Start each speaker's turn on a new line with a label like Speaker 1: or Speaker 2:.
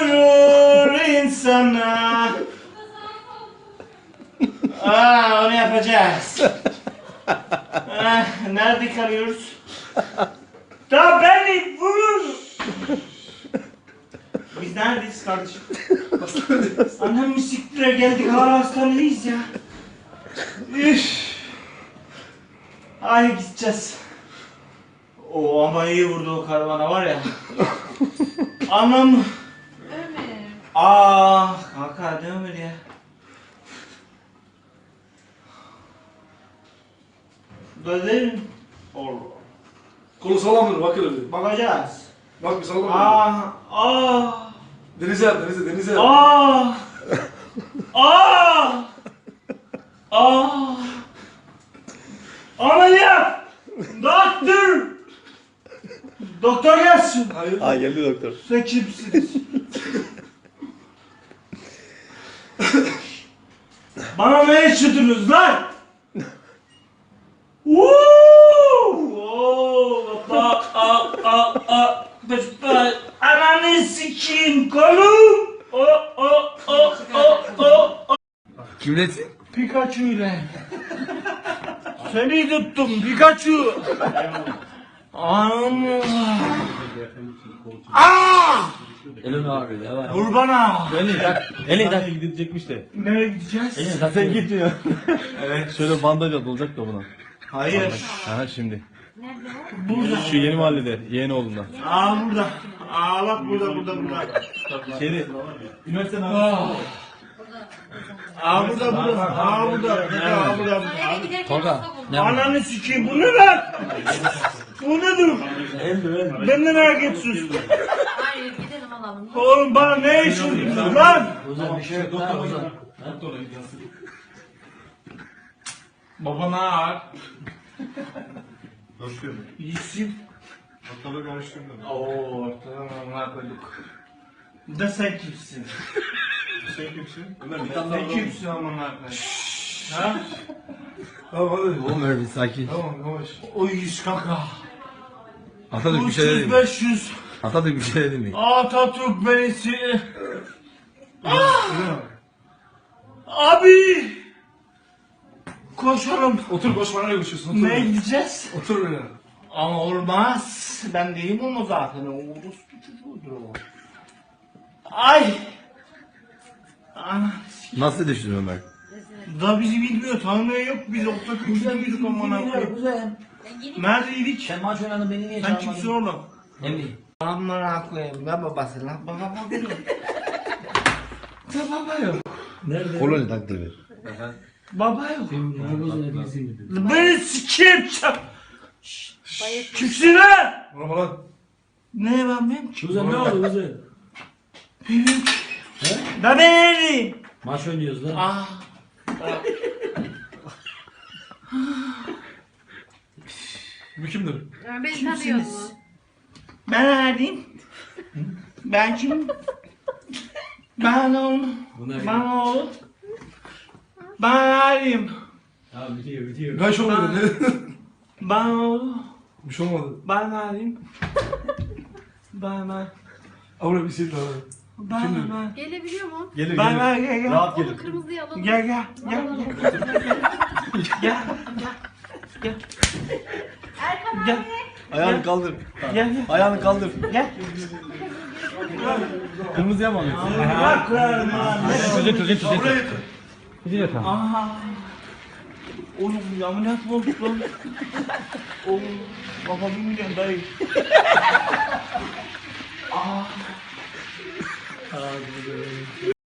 Speaker 1: vurur insana. Aa, onu yapacağız. Ah, nerede kalıyoruz? Da beni vurur. Biz neredeyiz kardeşim? Annem müziklere geldik hala hastanedeyiz ya. Üf. Ay gideceğiz. O ama iyi vurdu o karavana var ya. Anam. Ah kanka değil mi ya? Gözlerim. Allah.
Speaker 2: Kolu sallamdır bak öyle.
Speaker 1: Bakacağız.
Speaker 2: Bak bir sallam.
Speaker 1: Ah ah
Speaker 2: Denize yap denize denize yap.
Speaker 1: ah ah ah Ameliyat! Doktor! Doktor gelsin.
Speaker 2: Hayır.
Speaker 3: Ha geldi doktor.
Speaker 1: Sen kimsiniz? Bana ne yaşadınız lan? Ananı sikeyim kolum. O o o o o o.
Speaker 3: Kimlesin?
Speaker 1: Pikachu ile. Seni tuttum Pikachu. Anam. Aa!
Speaker 3: Elin abi ya.
Speaker 1: Vur bana.
Speaker 3: Elin tak. Elin tak. gidecekmiş de.
Speaker 1: Nereye gideceğiz?
Speaker 3: Elin tak. Sen gitmiyor. evet. Şöyle bandaj at olacak da buna.
Speaker 1: Hayır.
Speaker 3: Aha şimdi.
Speaker 4: Nerede o?
Speaker 1: Burada.
Speaker 3: Şu yeni mahallede. Yeğeni oğlunda.
Speaker 1: Aa burada. Aa bak burada burada burada.
Speaker 3: Şeyde. Üniversiteden
Speaker 1: Aa. Aa burada burada. Aa burada. Aa burada.
Speaker 4: Eve giderken
Speaker 3: Tolga,
Speaker 4: hasta buldum.
Speaker 3: ne-
Speaker 1: Ananı sikeyim bu ne Bu nedir? Benden hareket sus.
Speaker 4: Hayır gidelim alalım.
Speaker 1: Oğlum bana ne yaşadınız lan?
Speaker 3: bir şey yok. Doktor Ozan. Doktor
Speaker 1: Babana ağır. İyisin.
Speaker 2: Ortalığı karıştırdım.
Speaker 1: Oo tamam amına koyduk. Da sen kimsin?
Speaker 2: Sen kimsin?
Speaker 3: Ömer bir
Speaker 1: Sen kimsin amına koyduk? Ha?
Speaker 2: Tamam hadi.
Speaker 3: Oğlum Ömer bir sakin.
Speaker 2: Tamam yavaş.
Speaker 1: O yüz kaka.
Speaker 3: Atatürk bir şey dedi
Speaker 1: 300
Speaker 3: mi?
Speaker 1: 500.
Speaker 3: Atatürk bir şey dedi mi?
Speaker 1: Atatürk beni si-
Speaker 2: Öyle mi?
Speaker 1: Abi. Koşalım.
Speaker 2: Otur boş bana görüşüyorsun. Otur.
Speaker 1: Ne gideceğiz?
Speaker 2: Otur öyle.
Speaker 1: Ama olmaz. Ben değilim onu zaten. O orospu çocuğudur o. Ay. Ana.
Speaker 3: Nasıl düştün Ömer?
Speaker 1: Da bizi bilmiyor. Tanımıyor yok. Biz orta küçüğüydük amına koyayım.
Speaker 4: Ben gideyim.
Speaker 1: Neredeydik?
Speaker 5: Sen maç oynadın beni niye
Speaker 1: Sen
Speaker 5: çağırmadın?
Speaker 1: kimsin oğlum?
Speaker 5: Emri.
Speaker 1: Amına koyayım. Ne babası lan? Baba baba benim. Ne baba yok.
Speaker 5: Nerede?
Speaker 3: Koloni taktır ver.
Speaker 1: Baba yok.
Speaker 5: Neredesin?
Speaker 1: Beni sikeyim çap. Kimsin lan?
Speaker 2: Bana lan.
Speaker 1: Ne ben benim?
Speaker 5: Kuzen ne oldu kuzen?
Speaker 1: Da ben neredeyim?
Speaker 5: Maç oynuyoruz lan.
Speaker 1: Ah.
Speaker 2: Bu kimdir?
Speaker 4: Ben
Speaker 1: Kimsiniz?
Speaker 4: tanıyorum.
Speaker 1: Ben neredeyim? Ben kim? Ben oğlum.
Speaker 5: Bunlar
Speaker 1: Ben oğlum. Ben neredeyim?
Speaker 5: Ya bitiyor bitiyor.
Speaker 2: Ben şey olmadı.
Speaker 1: Ben oğlum.
Speaker 2: Bir şey olmadı.
Speaker 1: Ben neredeyim? Ben ben.
Speaker 2: Avra bir sil daha.
Speaker 1: Ben ben.
Speaker 4: Gelebiliyor mu?
Speaker 3: Gelir
Speaker 1: Ben ben gel gel.
Speaker 3: Rahat
Speaker 4: Onu
Speaker 3: gelir.
Speaker 4: kırmızıya alalım.
Speaker 1: Gel gel gel gel gel
Speaker 4: Erkan
Speaker 1: gel
Speaker 4: Gel.
Speaker 3: Ayağını kaldır.
Speaker 1: Gel.
Speaker 3: Ayağını kaldır.
Speaker 1: Gel.
Speaker 3: Kırmızıya mı alıyorsun? Tüzün tüzün tüzün. Tüzün de tamam.
Speaker 1: Aha. Oğlum ya ameliyat mı olduk lan? Oğlum baba bir milyon dayı. Aa. Aa,